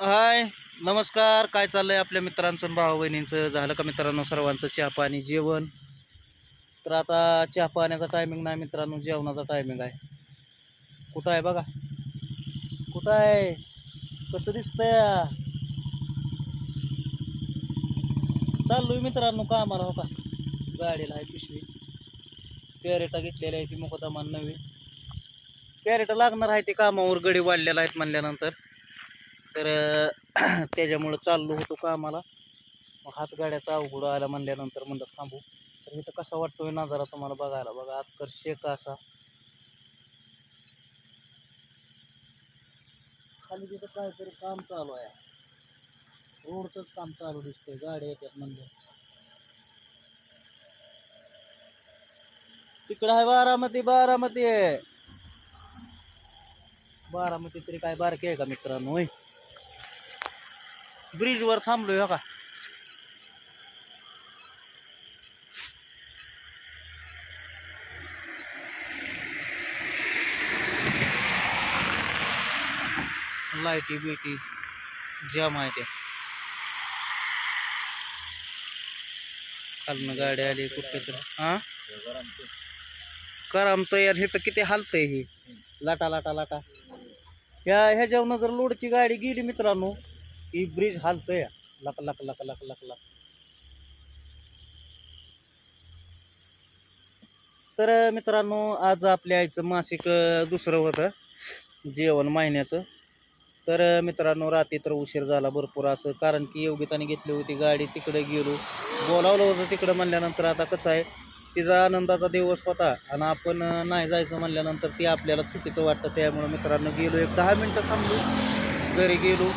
हाय नमस्कार. काय चाललं आहे आपल्या मित्रांचं भाऊ बहिणींचं झालं का मित्रांनो सर्वांचं चहा पाणी जेवण? तर आता चहा पाण्याचा टायमिंग नाही मित्रांनो जेवणाचा टायमिंग आहे. कुठं आहे बघा? कुठं आहे? कसं दिसतंय? चाललोय मित्रांनो कामाला हो का? गाडीला आहे पिशवी. कॅरेटा घेतलेल्या आहे ती मुकदमान नवी कॅरेटा लागणार आहे ते कामावर गडी वाढलेला आहेत म्हणल्यानंतर. तर त्याच्यामुळं चाललो होतो कामाला. मग हातगाड्याचा अवघड आला म्हणल्यानंतर म्हणलं थांबू. तर इथं कसा वाटतोय नजारा तुम्हाला बघायला? बघा आकर्षक असा. खाली तिथं काहीतरी काम चालू आहे. रोडचंच काम चालू दिसतंय. गाड्या येतात म्हणजे तिकडं आहे बारामती बारामती आहे. बारामती तरी काय बारकी आहे का मित्रांनो ब्रिजवर थांबलोय का लाईटी बिटी जाम आहे त्या. खालनं गाडी आली कुठे तर. हा? करमतंय यार हे तर किती हालतंय ही. लाटा लाटा लाटा. ह्या ह्याच्यावरनं जर लोडची गाडी गेली मित्रांनो की ब्रिज हालतंय. लक लक लक लक लक लक. तर मित्रांनो आज आपल्या आईचं मासिक दुसरं होतं. जेवण महिन्याचं. तर मित्रांनो रात्री तर उशीर झाला भरपूर असं. कारण की योगिताने घेतली होती गाडी तिकडे गेलो. बोलावलं होतं तिकडं म्हणल्यानंतर आता कसं आहे तिचा आनंदाचा दिवस होता. आणि आपण नाही जायचं म्हणल्यानंतर ती आपल्याला चुकीचं वाटतं. त्यामुळं मित्रांनो गेलो एक दहा मिनटं थांबलो. घरी गेलो.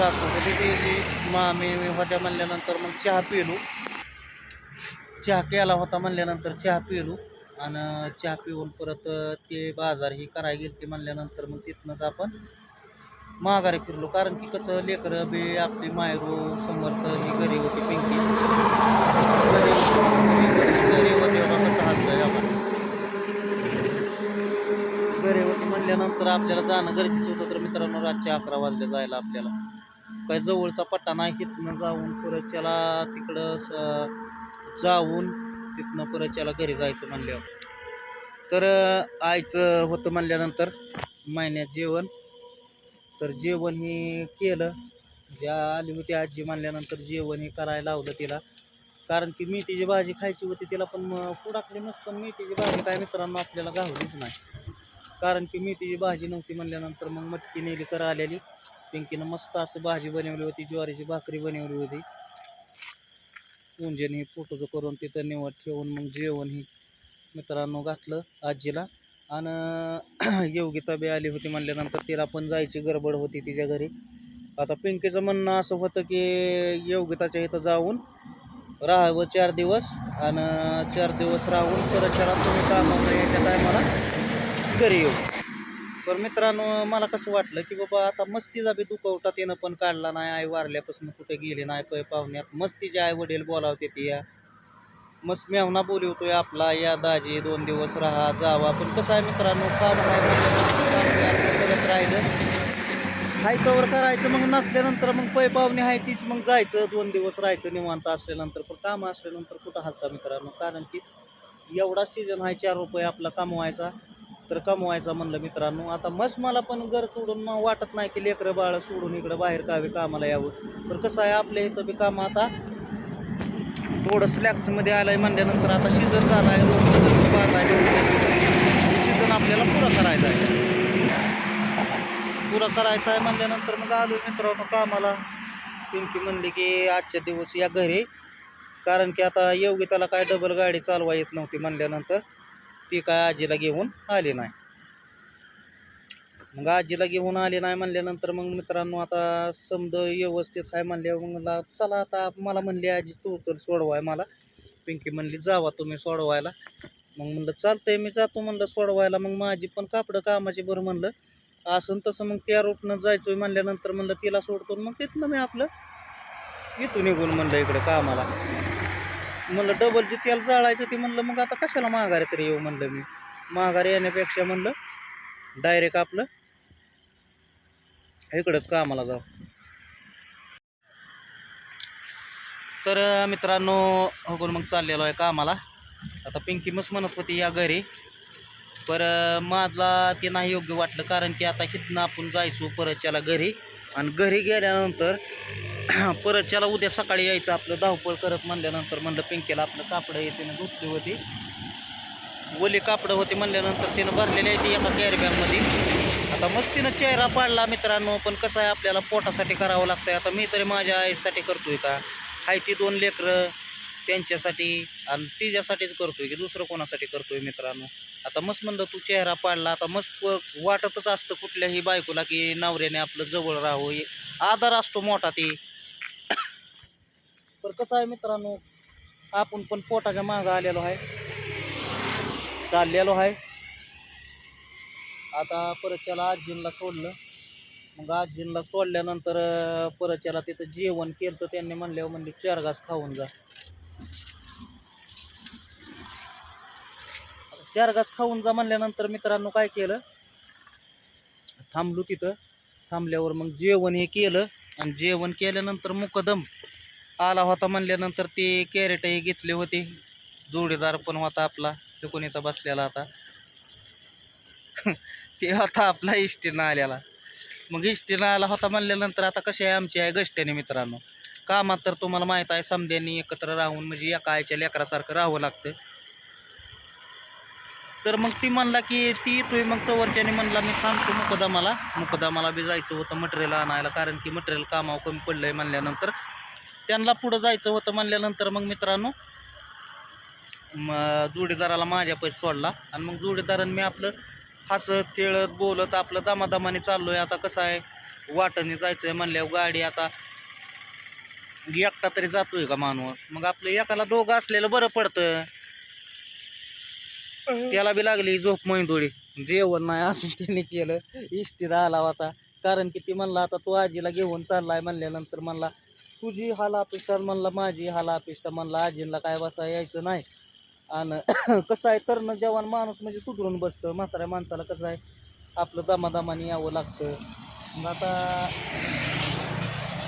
सासू होती गेली मामी होत्या म्हणल्यानंतर मग चहा पिलो. चहा केला होता म्हणल्यानंतर चहा पिलो. आणि चहा पिऊन परत ते बाजार ही करायला गेलते म्हणल्यानंतर मग तिथनंच आपण माघारी फिरलो. कारण की कसं लेकरं बी आपली मायरू समर्थ ही घरी होती पिंकी. घरी होती होते कसं हातलं आपण. घरी होती म्हणल्यानंतर आपल्याला जाणं गरजेचं होतं. तर मित्रांनो रातच्या अकरा वाजले जायला आपल्याला. काय जवळचा पट्टा नाही तिथनं जाऊन परत त्याला तिकडं स- जाऊन तिथनं परत त्याला घरी जायचं म्हणल्यावर. तर आयचं आईचं होतं म्हणल्यानंतर महिन्यात जेवण. तर जेवण हे केलं. ज्या आली होती आजी म्हणल्यानंतर जेवण हे करायला लावलं तिला. कारण की मेथीची भाजी खायची होती तिला पण मग नसतं मेथीची भाजी काय मित्रांनो आपल्याला गावलीच नाही. कारण की मेथीची भाजी नव्हती म्हणल्यानंतर मग मटकी नेली कर आलेली. पिंकीनं मस्त असं भाजी बनवली होती ज्वारीची भाकरी बनवली होती. पूंजन हे फोटोचं करून तिथं निवड ठेवून मग जेवण ही मित्रांनो घातलं आजीला. आणि योगिता बी आली होती म्हणल्यानंतर तिला पण जायची गडबड होती तिच्या घरी. आता पिंकीचं म्हणणं असं होतं की योगिताच्या इथं जाऊन राहावं चार दिवस. आणि चार दिवस राहून परत चार तुम्ही कामावर यायच्या टायमाला घरी येऊ. तर मित्रांनो मला कसं वाटलं की बाबा आता मस्तीचा बी दुखवटा त्यानं पण काढला नाही आई वारल्यापासून कुठे गेली नाही पै पाहुण्यात. मस्तीचे आई वडील बोलावते ती या. मस्त मेहना बोलवतोय आपला या दाजी दोन दिवस राहा जावा. पण कसं आहे मित्रांनो काम आहे करत राहिलं. हाय कवर करायचं मग नसल्यानंतर मग पै पाहुणे आहे तीच मग जायचं दोन दिवस राहायचं निवांत असल्यानंतर. पण काम असल्यानंतर कुठं हलता मित्रांनो? कारण की एवढा सीजन आहे चार रुपये आपला कमवायचा. तर कमवायचा म्हणलं मित्रांनो. आता मस्त मला पण घर सोडून मग वाटत नाही की लेकरं बाळ सोडून इकडं बाहेर कावे कामाला यावं. तर कसं आहे आपल्या इथं बी काम आता थोडं स्लॅक्समध्ये आलं आहे म्हणल्यानंतर आता सीझन झाला आहे सीझन आपल्याला पुरा करायचा आहे. पुरा करायचा आहे म्हणल्यानंतर मग आलो मित्रांनो कामाला. पिंकी म्हणली की आजच्या दिवस या घरी. कारण की आता योगिताला काय डबल गाडी चालवा येत नव्हती म्हणल्यानंतर. ती काय आजीला घेऊन आली नाही? मग आजीला घेऊन आली नाही म्हणल्यानंतर मग मित्रांनो आता समज व्यवस्थित आहे म्हणल्यावर मग चला आता मला म्हणली आजी तू तर सोडवाय मला. पिंकी म्हणली जावा तुम्ही सोडवायला. मग म्हणलं चालतंय मी जातो म्हणलं सोडवायला. मग माझी पण कापडं कामाची बरं म्हणलं. असं तसं मग त्या रूटनं जायचोय म्हणल्यानंतर म्हणलं तिला सोडतो. मग तिथनं मी आपलं येतो निघून म्हणलं इकडं कामाला. म्हणलं डबल जे तेल जाळायचं ते म्हणलं मग आता कशाला माघारी तरी येऊ म्हणलं मी. माघारी येण्यापेक्षा म्हणलं डायरेक्ट आपलं इकडंच कामाला जाऊ. तर मित्रांनो होगून मग चाललेलो आहे कामाला. आता पिंकी मस म्हणत होती या घरी. पर माझला ते नाही योग्य वाटलं कारण की आता हिथनं आपण जायचो परत त्याला घरी. आणि घरी गेल्यानंतर परत त्याला उद्या सकाळी यायचं आपलं धावपळ करत म्हणल्यानंतर म्हणलं पिंकेला आपलं कापडं येते ना धुतली होती. ओली कापडं होती म्हणल्यानंतर तिनं भरलेली आहे ती एका कॅरीबॅगमध्ये आता मस्तीनं चेहरा पाडला मित्रांनो पण कसं आहे आपल्याला पोटासाठी करावं लागतंय. आता मी तरी माझ्या आईसाठी करतोय का? हाय ती दोन लेकरं त्यांच्यासाठी आणि तिच्यासाठीच करतोय की दुसरं कोणासाठी करतोय मित्रांनो? आता मस्त म्हणलं तू चेहरा पाडला आता मस्त वाटतच असतं कुठल्याही बायकोला की नवऱ्याने आपलं जवळ राहावं. आधार असतो मोठा ते. पण कसं आहे मित्रांनो आपण पण पोटाच्या मागं आलेलो आहे. चाललेलो आहे. आता परत त्याला आजींला सोडलं. मग आजींला सोडल्यानंतर परत त्याला तिथं जेवण केलं तर त्यांनी म्हणल्यावर हो, म्हणले चार घास खाऊन जा. चार घास खाऊन जा म्हणल्यानंतर मित्रांनो काय केलं? थांबलो तिथं. थांबल्यावर मग जेवण हे केलं. आणि जेवण केल्यानंतर मुकदम आला होता म्हणल्यानंतर ते कॅरेटही घेतले होते. जोडीदार पण होता आपला. तो इथं बसलेला आता? ते होता आपला इष्टीनं आलेला मग इष्टीनं आला होता म्हणल्यानंतर आता कशी आहे आमची आहे गष्ट्याने मित्रांनो. कामात तर तुम्हाला माहीत आहे समध्यांनी एकत्र राहून म्हणजे एका आयच्या लेकरासारखं राहावं लागतं. तर मग ती म्हणला की ती येतोय मग तवरच्याने म्हणला मी थांबतो मुकदमाला. मुकदमाला बी जायचं होतं मटेरियल आणायला कारण की मटेरियल कामावर कमी पडलंय म्हणल्यानंतर. त्यांना पुढं जायचं होतं म्हणल्यानंतर मग मित्रांनो मग जोडीदाराला माझ्या पैसे सोडला. आणि मग जोडीदारानं मी आपलं हसत खेळत बोलत आपलं दमादमाने चाललोय. आता कसं आहे? वाटणी जायचंय म्हणल्यावर गाडी आता एकटा तरी जातोय का माणूस? मग आपलं एकाला दोघं असलेलं बरं पडतं. त्याला बी लागली झोप मैंदोळी. जेवण नाही अजून त्यांनी केलं. इष्टीला आला होता. कारण की ती म्हणला आता तू आजीला घेऊन चाललाय म्हणल्यानंतर म्हणला तुझी हाला अपेष्टा म्हणला माझी हाला अपेष्टा म्हणला आजीला काय बसा यायचं नाही. आणि कसं आहे तरण जवान माणूस म्हणजे सुधरून बसतं. म्हाताऱ्या माणसाला कसं आहे आपलं दमादमाने यावं लागतं. मग आता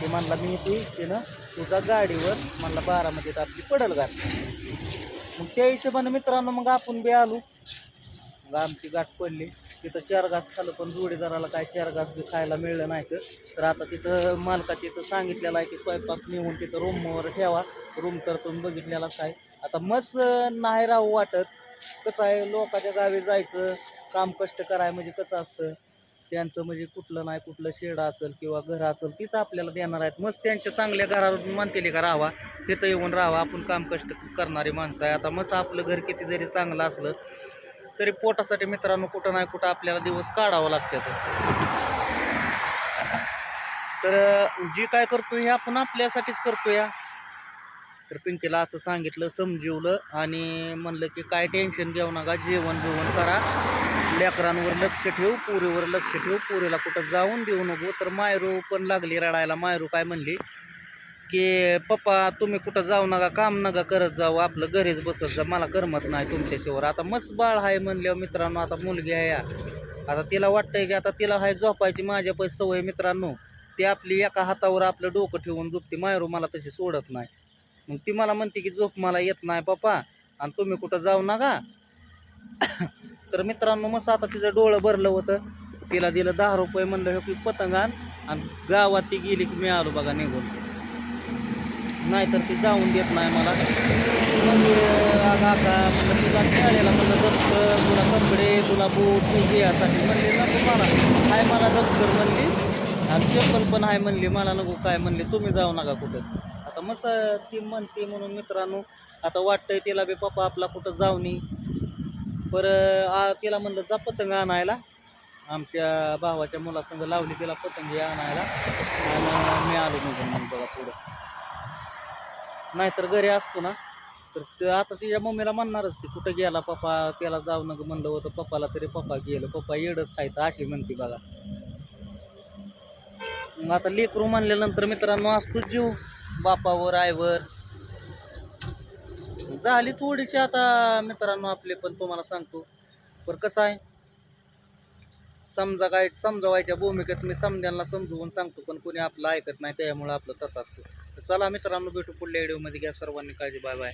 ते म्हणला मी तू इष्टीनं तुझा गाडीवर म्हणला बारामध्ये आपली पडल गाडी मग त्या हिशोबाने मित्रांनो मग आपण बी आलो. मग आमची गाठ पडली. तिथं चार घास खाल्लं पण जोडीदाराला काय चार घास बी खायला मिळलं नाही तर. आता तिथं मालकाची इथं सांगितलेलं आहे की स्वयंपाक नेऊन तिथं रूमवर ठेवा. रूम तर तुम्ही बघितलेलाच आहे. आता मस्त नाही राहू वाटत. कसं आहे लोकाच्या गावी जायचं काम कष्ट कराय म्हणजे कसं असतं? त्यांचं म्हणजे कुठलं नाही कुठलं शेड असेल किंवा घर असेल तीच आपल्याला देणार आहेत. मस्त त्यांच्या चांगल्या घरावर मानतेली का राहावा? तिथं येऊन राहावा. आपण काम कष्ट करणारी माणसं आहे. आता मस्त आपलं घर किती जरी चांगलं असलं तरी पोटासाठी मित्रांनो कुठं नाही कुठं आपल्याला दिवस काढावं लागतं तर जे काय करतो हे आपण आपल्यासाठीच करतो या तर पिंकीला असं सांगितलं समजवलं आणि म्हणलं की काय टेन्शन घेऊ नका जेवण बिवण करा. लेकरांवर लक्ष ठेव पोरीवर लक्ष ठेव पोरीला कुठं जाऊन देऊ नको. तर मायरू पण लागली रडायला. मायरू काय म्हणली? की पप्पा तुम्ही कुठं जाऊ नका काम नका करत जाऊ. आपलं घरीच बसत जा. मला करमत नाही तुमच्याशिवर आता मस्त बाळ आहे म्हणल्यावर मित्रांनो आता मुलगी आहे या. आता तिला वाटतंय की आता तिला हाय झोपायची माझ्या पैसे सवय मित्रांनो. ती आपली एका हातावर आपलं डोकं ठेवून झोपते. मायरू मला तशी सोडत नाही. मग ती मला म्हणते की झोप मला येत नाही पप्पा. आणि तुम्ही कुठं जाऊ नका. तर मित्रांनो मस्त आता तिचं डोळं भरलं होतं. तिला दिलं दहा रुपये म्हणलं हे की पतंग आण. आणि गावात ती गेली की मी आलो बघा निघून. नाहीतर ती जाऊन देत नाही मला. म्हणजे आगा म्हणलं तुला खेळायला म्हणलं जप्त तुला कपडे तुला बूट तू यासाठी. म्हणले नको मला. हाय मला जप्तर म्हणली. आणि चप्पल पण आहे म्हणली. मला नको काय म्हणले. तुम्ही जाऊ नका कुठं. आता मस्त ती म्हणते म्हणून मित्रांनो आता वाटतंय तिला बी पप्पा आपला कुठं जाऊ नये बरं तिला म्हणलं जा पतंग आणायला. आमच्या भावाच्या मुलासंग लावली तिला पतंग हे आणायला. आणि मी आलो निघून मग बघा पुढं. नाहीतर घरी असतो ना. तर ते आता तिच्या मम्मीला म्हणणारच ती कुठं गेला पप्पा? त्याला जाऊ नका म्हणलं होतं पप्पाला तरी पप्पा गेलं. पप्पा येडच आहे तर अशी म्हणते बघा. मग आता लेकरू म्हणल्यानंतर मित्रांनो असतो जीव बापावर आईवर झाली थोडीशी आता मित्रांनो आपले पण तुम्हाला सांगतो. बरं कसं आहे? समजा काय समजवायच्या भूमिकेत मी समजांना समजवून सांगतो पण कोणी आपलं ऐकत नाही त्यामुळे आपलं तत असतो. तर चला मित्रांनो भेटू पुढल्या व्हिडिओमध्ये घ्या सर्वांनी काळजी बाय बाय